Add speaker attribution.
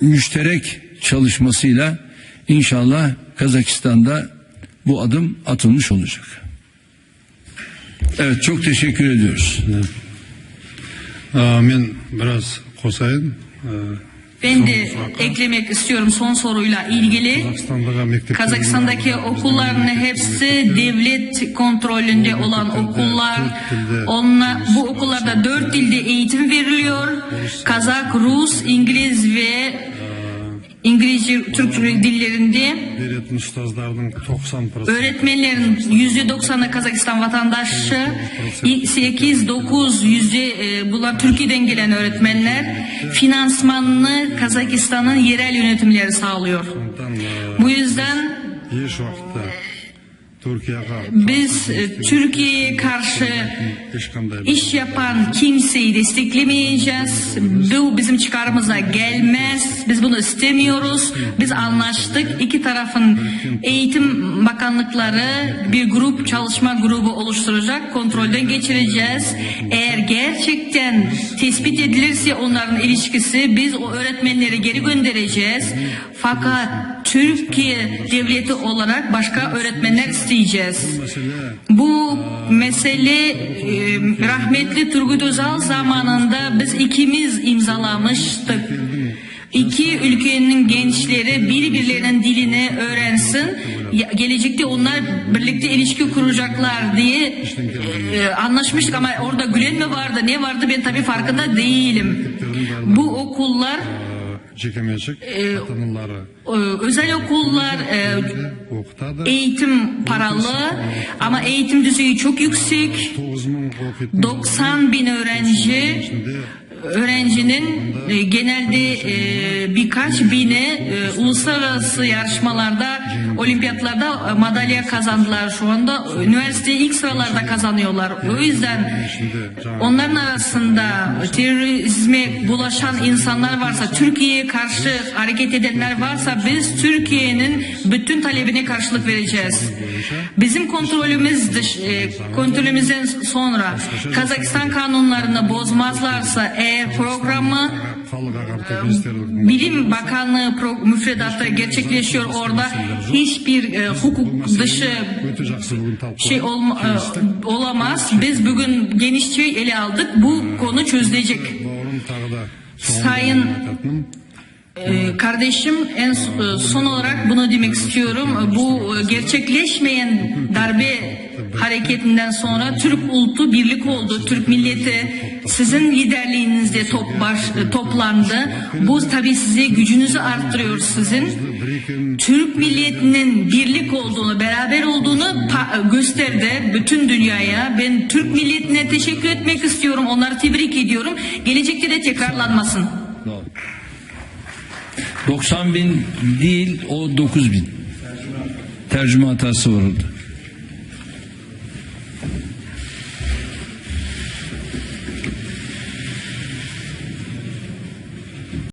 Speaker 1: müşterek çalışmasıyla inşallah Kazakistan'da bu adım atılmış olacak. Evet çok teşekkür ediyoruz.
Speaker 2: Aa, men biraz qosayın.
Speaker 3: Ben de eklemek istiyorum son soruyla ilgili. Kazakistan'daki okulların hepsi devlet kontrolünde olan okullar. Onunla, bu okullarda dört dilde eğitim veriliyor. Kazak, Rus, İngiliz ve İngilizce, Türk dillerinde öğretmenlerin %90'ı Kazakistan vatandaşı, 8-9 yüzde e, bunlar Türkiye'den gelen öğretmenler finansmanını Kazakistan'ın yerel yönetimleri sağlıyor. Bu yüzden biz Türkiye'ye karşı
Speaker 2: e,
Speaker 3: iş yapan kimseyi desteklemeyeceğiz. Bu bizim çıkarımıza gelmez. Biz bunu istemiyoruz. Biz anlaştık. İki tarafın eğitim bakanlıkları bir grup çalışma grubu oluşturacak. Kontrolden geçireceğiz. Eğer gerçekten tespit edilirse onların ilişkisi biz o öğretmenleri geri göndereceğiz. Fakat Türkiye devleti olarak başka öğretmenler isteyeceğiz. Bu mesele e, rahmetli Turgut Özal zamanında biz ikimiz imzalamıştık. İki ülkenin gençleri birbirlerinin dilini öğrensin. Gelecekte onlar birlikte ilişki kuracaklar diye e, anlaşmıştık ama orada gülen mi vardı ne vardı ben tabii farkında değilim. Bu okullar
Speaker 2: çekemeyecek ee.
Speaker 3: E, özel okullar e, eğitim paralı ama eğitim düzeyi çok yüksek.
Speaker 2: 90
Speaker 3: bin öğrenci öğrencinin e, genelde e, birkaç bini e, uluslararası yarışmalarda olimpiyatlarda madalya kazandılar şu anda üniversiteyi ilk sıralarda kazanıyorlar o yüzden onların arasında terörizme bulaşan insanlar varsa Türkiye'ye karşı hareket edenler varsa biz Türkiye'nin bütün talebine karşılık vereceğiz. Bizim kontrolümüz dış, e, kontrolümüzden sonra Kazakistan kanunlarını bozmazlarsa eğer
Speaker 2: ee, programı e,
Speaker 3: Bilim Bakanlığı müfredatta gerçekleşiyor orada hiçbir e, hukuk dışı şey olma, e, olamaz. Biz bugün genişçe ele aldık. Bu konu çözülecek. Sayın kardeşim en e, son olarak bunu demek istiyorum. E, Bu e, gerçekleşmeyen darbe hareketinden sonra Türk ulutu birlik oldu. Türk milleti sizin liderliğinizde top baş, toplandı. Bu tabii size gücünüzü arttırıyor sizin. Türk milletinin birlik olduğunu, beraber olduğunu gösterdi bütün dünyaya. Ben Türk milletine teşekkür etmek istiyorum. Onları tebrik ediyorum. Gelecekte de tekrarlanmasın.
Speaker 1: 90 bin değil o 9 bin. Tercüme hatası var orada.